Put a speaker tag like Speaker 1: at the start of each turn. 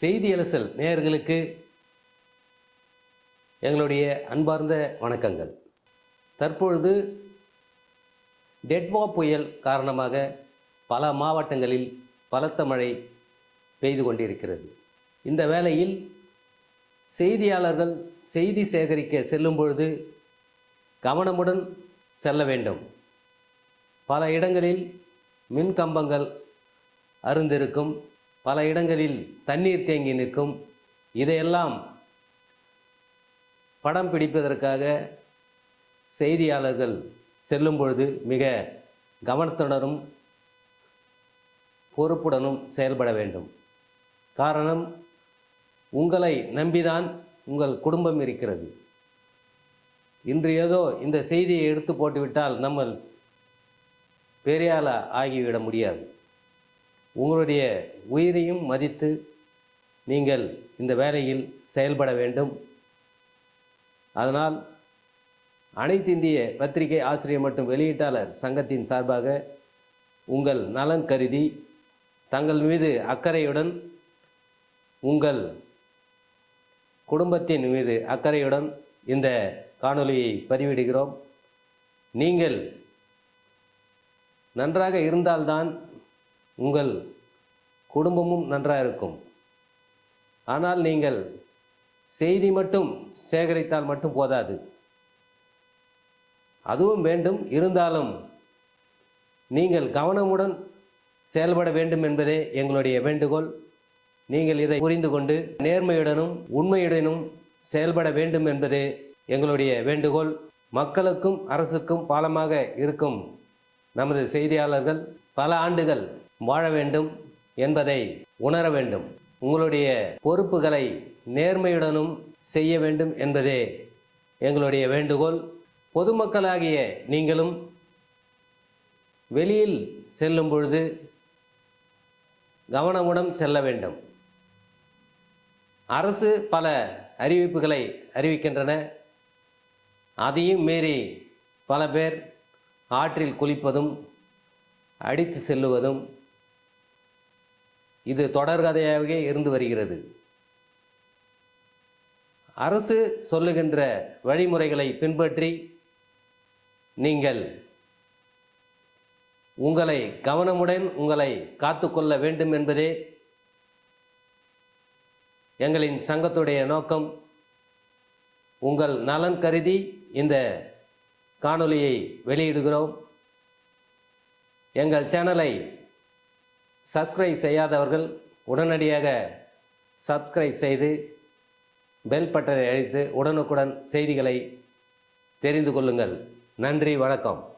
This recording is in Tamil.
Speaker 1: செய்தி அலசல் நேயர்களுக்கு எங்களுடைய அன்பார்ந்த வணக்கங்கள். தற்பொழுது டெட்வா புயல் காரணமாக பல மாவட்டங்களில் பலத்த மழை பெய்து கொண்டிருக்கிறது. இந்த வேளையில் செய்தியாளர்கள் செய்தி சேகரிக்க செல்லும் பொழுது கவனமுடன் செல்ல வேண்டும். பல இடங்களில் மின் கம்பங்கள் அருந்திருக்கும் பல இடங்களில் தண்ணீர் தேங்கி நிற்கும். இதையெல்லாம் படம் பிடிப்பதற்காக செய்தியாளர்கள் செல்லும் பொழுது மிக கவனத்துடனும் பொறுப்புடனும் செயல்பட வேண்டும். காரணம் உங்களை நம்பிதான் உங்கள் குடும்பம் இருக்கிறது. இன்று ஏதோ இந்த செய்தியை எடுத்து போட்டுவிட்டால் நம்ம பெரியால ஆகிவிட முடியாது. உங்களுடைய உயிரையும் மதித்து நீங்கள் இந்த வேலையில் செயல்பட வேண்டும். அதனால் அனைத்து இந்திய பத்திரிகை ஆசிரியர் மற்றும் வெளியீட்டாளர் சங்கத்தின் சார்பாக உங்கள் நலன் கருதி தங்கள் மீது அக்கறையுடன் உங்கள் குடும்பத்தின் மீது அக்கறையுடன் இந்த காணொலியை பதிவிடுகிறோம். நீங்கள் நன்றாக இருந்தால்தான் உங்கள் குடும்பமும் நன்றாக இருக்கும். ஆனால் நீங்கள் செய்தி மட்டும் சேகரித்தால் மட்டும் போதாது. அதுவும் வேண்டும். இருந்தாலும் நீங்கள் கவனமுடன் செயல்பட வேண்டும் என்பதே எங்களுடைய வேண்டுகோள். நீங்கள் இதை புரிந்து கொண்டு நேர்மையுடனும் உண்மையுடனும் செயல்பட வேண்டும் என்பதே எங்களுடைய வேண்டுகோள். மக்களுக்கும் அரசுக்கும் பாலமாக இருக்கும் நமது செய்தியாளர்கள் பல ஆண்டுகள் வாழ வேண்டும் என்பதை உணர வேண்டும். உங்களுடைய பொறுப்புகளை நேர்மையுடனும் செய்ய வேண்டும் என்பதே எங்களுடைய வேண்டுகோள். பொதுமக்களாகிய நீங்களும் வெளியில் செல்லும் பொழுது கவனமுடன் செல்ல வேண்டும். அரசு பல அறிவிப்புகளை அறிவிக்கின்றன. அதையும் மீறி பல பேர் ஆற்றில் குளிப்பதும் அடித்து செல்லுவதும் இது தொடர்கதையாகவே இருந்து வருகிறது. அரசு சொல்லுகின்ற வழிமுறைகளை பின்பற்றி நீங்கள் உங்களை கவனமுடன் உங்களை காத்துக்கொள்ள வேண்டும் என்பதே எங்களின் சங்கத்துடைய நோக்கம். உங்கள் நலன் கருதி இந்த காணொலியை வெளியிடுகிறோம். எங்கள் சேனலை சப்ஸ்கிரைப் செய்யாதவர்கள் உடனடியாக சப்ஸ்கிரைப் செய்து பெல் பட்டனை அழித்து உடனுக்குடன் செய்திகளை தெரிந்து கொள்ளுங்கள். நன்றி வணக்கம்.